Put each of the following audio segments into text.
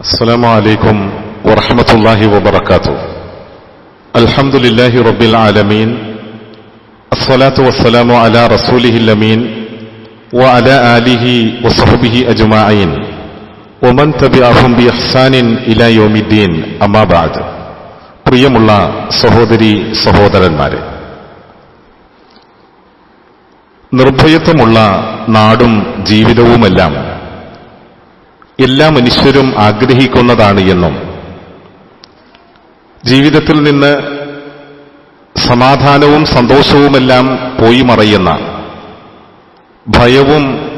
السلام عليكم ورحمة الله وبركاته الحمد لله رب العالمين الصلاة والسلام على رسوله الأمين وعلى آله وصحبه أجمعين ومن تبعهم بإحسان إلى يوم الدين أما بعد പ്രിയമുള്ള സഹോദരി സഹോദരന്മാരെ നിർഭയത്വമുള്ള നാടും ജീവിതവുമെല്ലാം എല്ലാ മനുഷ്യരും ആഗ്രഹിക്കുന്നതാണ് എന്നും. ജീവിതത്തിൽ നിന്ന് സമാധാനവും സന്തോഷവുമെല്ലാം പോയി മറയുന്ന. ഭയവും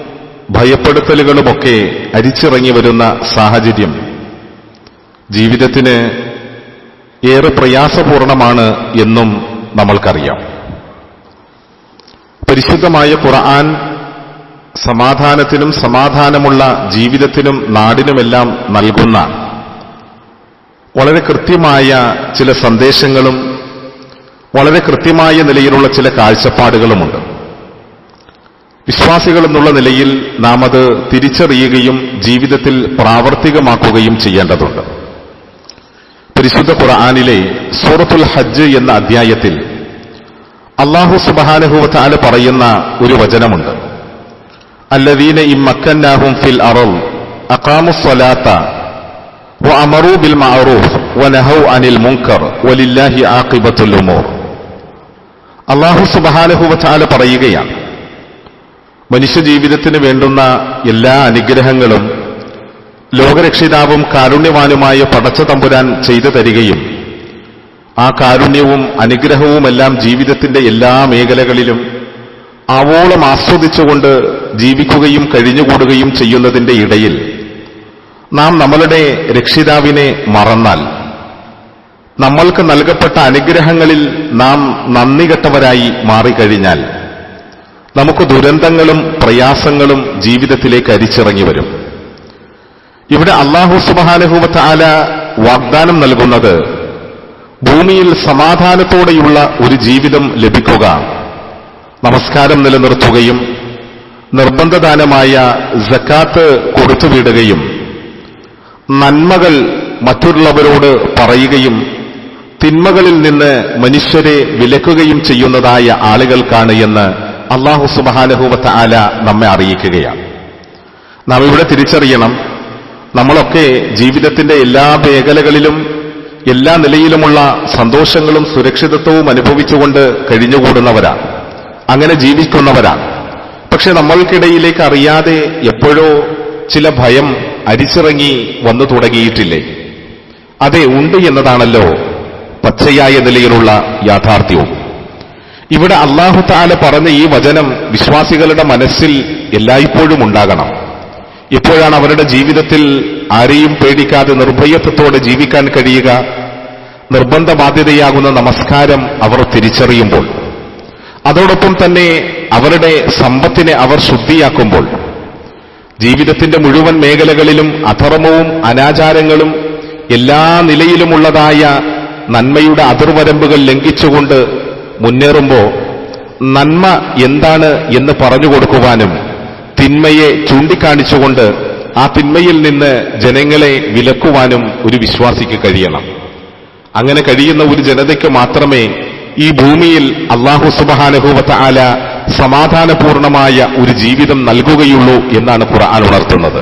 ഭയപ്പെടുത്തലുകളുമൊക്കെ അരിച്ചിറങ്ങി വരുന്ന സാഹചര്യം. ജീവിതത്തിന് ഏറെ പ്രയാസപൂർണമാണ് എന്നും നമ്മൾക്കറിയാം. പരിശുദ്ധമായ ഖുർആൻ സമാധാനത്തിനും സമാധാനമുള്ള ജീവിതത്തിനും നാടിനുമെല്ലാം നൽകുന്ന വളരെ കൃത്യമായ ചില സന്ദേശങ്ങളും വളരെ കൃത്യമായ നിലയിലുള്ള ചില കാഴ്ചപ്പാടുകളുമുണ്ട്. വിശ്വാസികൾ എന്നുള്ള നിലയിൽ നാം അത് തിരിച്ചറിയുകയും ജീവിതത്തിൽ പ്രാവർത്തികമാക്കുകയും ചെയ്യേണ്ടതുണ്ട്. പരിശുദ്ധ ഖുർആാനിലെ സൂറത്തുൽ ഹജ്ജ് എന്ന അധ്യായത്തിൽ അള്ളാഹു സുബാനഹുവത്താൽ പറയുന്ന ഒരു വചനമുണ്ട്. الذين إن مكناهم في الأرض أقاموا الصلاة وأمروا بالمعروف ونهوا عن المنكر ولله عاقبة الأمور അള്ളാഹു സുബഹാനഹുവച്ചാല പറയുകയാണ് മനുഷ്യജീവിതത്തിന് വേണ്ടുന്ന എല്ലാ അനുഗ്രഹങ്ങളും ലോകരക്ഷിതാവും കാരുണ്യവാനുമായ പടച്ച തമ്പുരാൻ ചെയ്തു തരികയും ആ കാരുണ്യവും അനുഗ്രഹവുമെല്ലാം ജീവിതത്തിന്റെ എല്ലാ മേഖലകളിലും ആവോളം ആസ്വദിച്ചുകൊണ്ട് ജീവിക്കുകയും കഴിഞ്ഞുകൂടുകയും ചെയ്യുന്നതിന്റെ ഇടയിൽ നാം നമ്മളുടെ രക്ഷിതാവിനെ മറന്നാൽ നമ്മൾക്ക് നൽകപ്പെട്ട അനുഗ്രഹങ്ങളിൽ നാം നന്ദികെട്ടവരായി മാറിക്കഴിഞ്ഞാൽ നമുക്ക് ദുരന്തങ്ങളും പ്രയാസങ്ങളും ജീവിതത്തിലേക്ക് അരിച്ചിറങ്ങി വരും. ഇവിടെ അള്ളാഹു സുബാനഹുവത്ത ആല വാഗ്ദാനം നൽകുന്നത് ഭൂമിയിൽ സമാധാനത്തോടെയുള്ള ഒരു ജീവിതം ലഭിക്കുക നമസ്കാരം നിലനിർത്തുകയും നിർബന്ധദാനമായ ജക്കാത്ത് കൊടുത്തുവിടുകയും നന്മകൾ മറ്റുള്ളവരോട് പറയുകയും തിന്മകളിൽ നിന്ന് മനുഷ്യരെ വിലക്കുകയും ചെയ്യുന്നതായ ആളുകൾക്കാണ് എന്ന് അള്ളാഹു സുബാനഹുവത്ത ആല നമ്മെ അറിയിക്കുകയാണ്. നാം ഇവിടെ തിരിച്ചറിയണം നമ്മളൊക്കെ ജീവിതത്തിന്റെ എല്ലാ മേഖലകളിലും എല്ലാ നിലയിലുമുള്ള സന്തോഷങ്ങളും സുരക്ഷിതത്വവും അനുഭവിച്ചുകൊണ്ട് കഴിഞ്ഞുകൂടുന്നവരാണ്. അങ്ങനെ ജീവിക്കുന്നവരാണ്. പക്ഷെ നമ്മൾക്കിടയിലേക്ക് അറിയാതെ എപ്പോഴോ ചില ഭയം അരിച്ചിറങ്ങി വന്നു തുടങ്ങിയിട്ടില്ലേ? അതെ ഉണ്ട് എന്നതാണല്ലോ പച്ചയായ നിലയിലുള്ള യാഥാർത്ഥ്യവും. ഇവിടെ അള്ളാഹു താല പറഞ്ഞ ഈ വചനം വിശ്വാസികളുടെ മനസ്സിൽ എല്ലായ്പ്പോഴും ഉണ്ടാകണം. ഇപ്പോഴാണ് അവരുടെ ജീവിതത്തിൽ ആരെയും പേടിക്കാതെ നിർഭയത്വത്തോടെ ജീവിക്കാൻ കഴിയുക നിർബന്ധ ബാധ്യതയാകുന്ന നമസ്കാരം അവർ തിരിച്ചറിയുമ്പോൾ. അതോടൊപ്പം തന്നെ അവരുടെ സമ്പത്തിനെ അവർ ശുദ്ധിയാക്കുമ്പോൾ ജീവിതത്തിന്റെ മുഴുവൻ മേഖലകളിലും അധർമ്മവും അനാചാരങ്ങളും എല്ലാ നിലയിലുമുള്ളതായ നന്മയുടെ അതിർവരമ്പുകൾ ലംഘിച്ചുകൊണ്ട് മുന്നേറുമ്പോൾ നന്മ എന്താണ് എന്ന് പറഞ്ഞു കൊടുക്കുവാനും തിന്മയെ ചൂണ്ടിക്കാണിച്ചുകൊണ്ട് ആ തിന്മയിൽ നിന്ന് ജനങ്ങളെ വിലക്കുവാനും ഒരു വിശ്വാസിക്ക് കഴിയണം. അങ്ങനെ കഴിയുന്ന ഒരു ജനതയ്ക്ക് മാത്രമേ ഈ ഭൂമിയിൽ അള്ളാഹു സുബാനഹുവത്ത ആല സമാധാനപൂർണമായ ഒരു ജീവിതം നൽകുകയുള്ളൂ എന്നാണ് ഖുർആൻ ഉണർത്തുന്നത്.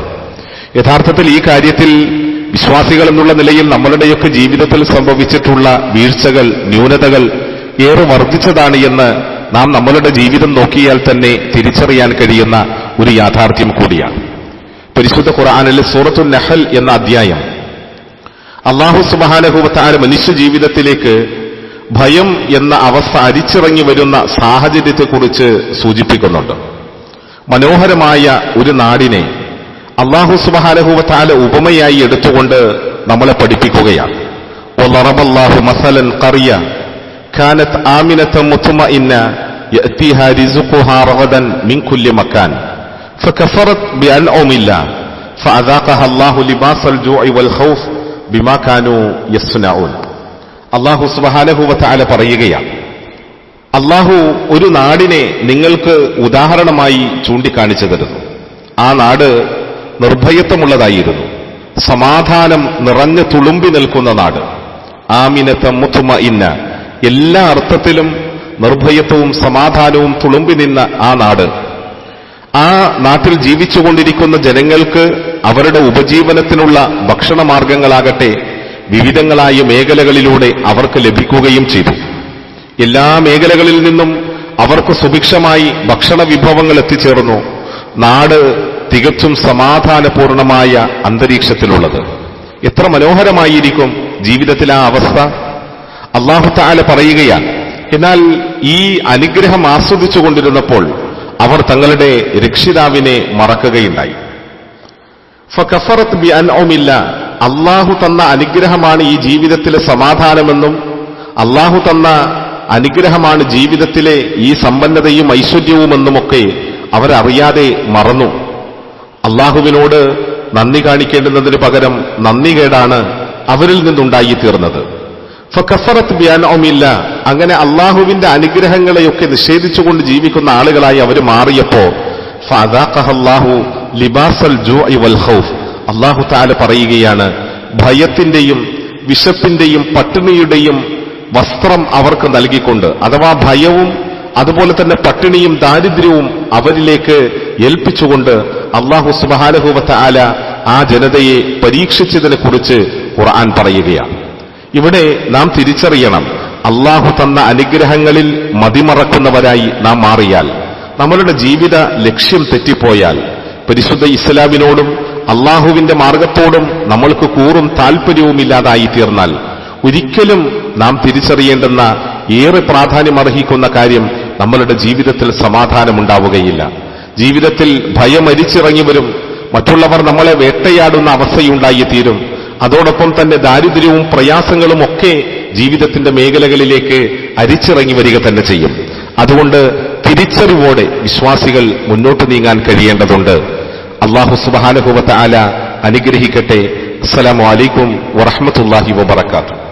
യഥാർത്ഥത്തിൽ ഈ കാര്യത്തിൽ വിശ്വാസികൾ എന്നുള്ള നിലയിൽ നമ്മളുടെയൊക്കെ ജീവിതത്തിൽ സംഭവിച്ചിട്ടുള്ള വീഴ്ചകൾ ന്യൂനതകൾ ഏറെ വർദ്ധിച്ചതാണ് എന്ന് നാം നമ്മളുടെ ജീവിതം നോക്കിയാൽ തന്നെ തിരിച്ചറിയാൻ കഴിയുന്ന ഒരു യാഥാർത്ഥ്യം കൂടിയാണ്. പരിശുദ്ധ ഖുർആാനിലെ സൂറത്തു നഹൽ എന്ന അധ്യായം അള്ളാഹു സുബാനഹുവത്താര മനുഷ്യ ജീവിതത്തിലേക്ക് ഭയം എന്ന അവസ്ഥ അരിച്ചിറങ്ങി വരുന്ന സാഹചര്യത്തെക്കുറിച്ച് സൂചിപ്പിക്കുന്നുണ്ട് മനോഹരമായ ഒരു നാടിനെ അള്ളാഹു സുബാനഹുവത്താല ഉപമയായി എടുത്തുകൊണ്ട് നമ്മളെ പഠിപ്പിക്കുകയാണ് ഒളറബല്ലാഹു മസലൻ കറിയ കാനത്ത് ആമിനത്ത മുത്തുമഇന്ന يأتيها رزقها رغدا من كل مكان فكفرت بأنعم الله فأذاقها الله لباس الجوع والخوف بما كانوا يصنعون അള്ളാഹു സുബാനഹുവത്താല പറയുകയാണ്. അള്ളാഹു ഒരു നാടിനെ നിങ്ങൾക്ക് ഉദാഹരണമായി ചൂണ്ടിക്കാണിച്ചു തരുന്നു ആ നാട് നിർഭയത്വമുള്ളതായിരുന്നു. സമാധാനം നിറഞ്ഞു തുളുമ്പി നിൽക്കുന്ന നാട്. ആമിനത്ത മുത്തുമ ഇന്ന. എല്ലാ അർത്ഥത്തിലും നിർഭയത്വവും സമാധാനവും തുളുമ്പി നിന്ന ആ നാട്. ആ നാട്ടിൽ ജീവിച്ചുകൊണ്ടിരിക്കുന്ന ജനങ്ങൾക്ക് അവരുടെ ഉപജീവനത്തിനുള്ള ഭക്ഷണമാർഗങ്ങളാകട്ടെ വിവിധങ്ങളായ മേഖലകളിലൂടെ അവർക്ക് ലഭിക്കുകയും ചെയ്തു. എല്ലാ മേഖലകളിൽ നിന്നും അവർക്ക് സുഭിക്ഷമായി ഭക്ഷണ വിഭവങ്ങൾ എത്തിച്ചേർന്നു. നാട് തികച്ചും സമാധാനപൂർണമായ അന്തരീക്ഷത്തിലുള്ളത്. എത്ര മനോഹരമായിരിക്കും ജീവിതത്തിലെ ആ അവസ്ഥ. അള്ളാഹു താല പറയുകയാണ് എന്നാൽ ഈ അനുഗ്രഹം ആസ്വദിച്ചു കൊണ്ടിരുന്നപ്പോൾ അവർ തങ്ങളുടെ രക്ഷിതാവിനെ മറക്കുകയുണ്ടായി. ഫക്കഫറത്ത് ബി അൻഒമില്ല അള്ളാഹു തന്ന അനുഗ്രഹമാണ് ഈ ജീവിതത്തിലെ സമാധാനമെന്നും അള്ളാഹു തന്ന അനുഗ്രഹമാണ് ജീവിതത്തിലെ ഈ സമ്പന്നതയും ഐശ്വര്യവുമെന്നുമൊക്കെ അവരറിയാതെ മറന്നു. അള്ളാഹുവിനോട് നന്ദി കാണിക്കേണ്ടുന്നതിന് പകരം നന്ദികേടാണ് അവരിൽ നിന്നുണ്ടായി തീർന്നത് ഫക്കഫറത്ത് ബിയാനോമില്ല അങ്ങനെ അള്ളാഹുവിന്റെ അനുഗ്രഹങ്ങളെയൊക്കെ നിഷേധിച്ചുകൊണ്ട് ജീവിക്കുന്ന ആളുകളായി അവർ മാറിയപ്പോ ഫാദാഖഹല്ലാഹു ലിബാസൽ ജോ വൽ ഖൗഫ്. അള്ളാഹു താല പറയുകയാണ് ഭയത്തിന്റെയും വിശപ്പിന്റെയും പട്ടിണിയുടെയും വസ്ത്രം അവർക്ക് നൽകിക്കൊണ്ട് അഥവാ ഭയവും അതുപോലെ തന്നെ പട്ടിണിയും ദാരിദ്ര്യവും അവരിലേക്ക് ഏൽപ്പിച്ചുകൊണ്ട് അള്ളാഹു സുബാനുഭവത്ത ആല ആ ജനതയെ പരീക്ഷിച്ചതിനെ കുറിച്ച് ഖുർആൻ പറയുകയാണ്. ഇവിടെ നാം തിരിച്ചറിയണം അള്ളാഹു തന്ന അനുഗ്രഹങ്ങളിൽ മതിമറക്കുന്നവരായി നാം മാറിയാൽ നമ്മളുടെ ജീവിത ലക്ഷ്യം തെറ്റിപ്പോയാൽ പരിശുദ്ധ ഇസ്ലാമിനോടും അള്ളാഹുവിന്റെ മാർഗത്തോടും നമ്മൾക്ക് കൂറും താൽപ്പര്യവും ഇല്ലാതായി തീർന്നാൽ ഒരിക്കലും നാം തിരിച്ചറിയേണ്ടുന്ന ഏറെ പ്രാധാന്യമർഹിക്കുന്ന കാര്യം നമ്മളുടെ ജീവിതത്തിൽ സമാധാനമുണ്ടാവുകയില്ല. ജീവിതത്തിൽ ഭയമരിച്ചിറങ്ങി വരും മറ്റുള്ളവർ നമ്മളെ വേട്ടയാടുന്ന അവസ്ഥയുണ്ടായി തീരും അതോടൊപ്പം തന്നെ ദാരിദ്ര്യവും പ്രയാസങ്ങളും ഒക്കെ ജീവിതത്തിന്റെ മേഖലകളിലേക്ക് അരിച്ചിറങ്ങി വരിക തന്നെ ചെയ്യും. അതുകൊണ്ട് തിരിച്ചറിവോടെ വിശ്വാസികൾ മുന്നോട്ട് നീങ്ങാൻ കഴിയേണ്ടതുണ്ട്. അള്ളാഹു സുബാനുഭവത്തെ ആല അനുഗ്രഹിക്കട്ടെ. അസ്സലാമു അലൈക്കും വറഹമത്തല്ലാഹി വബർക്കാത്തു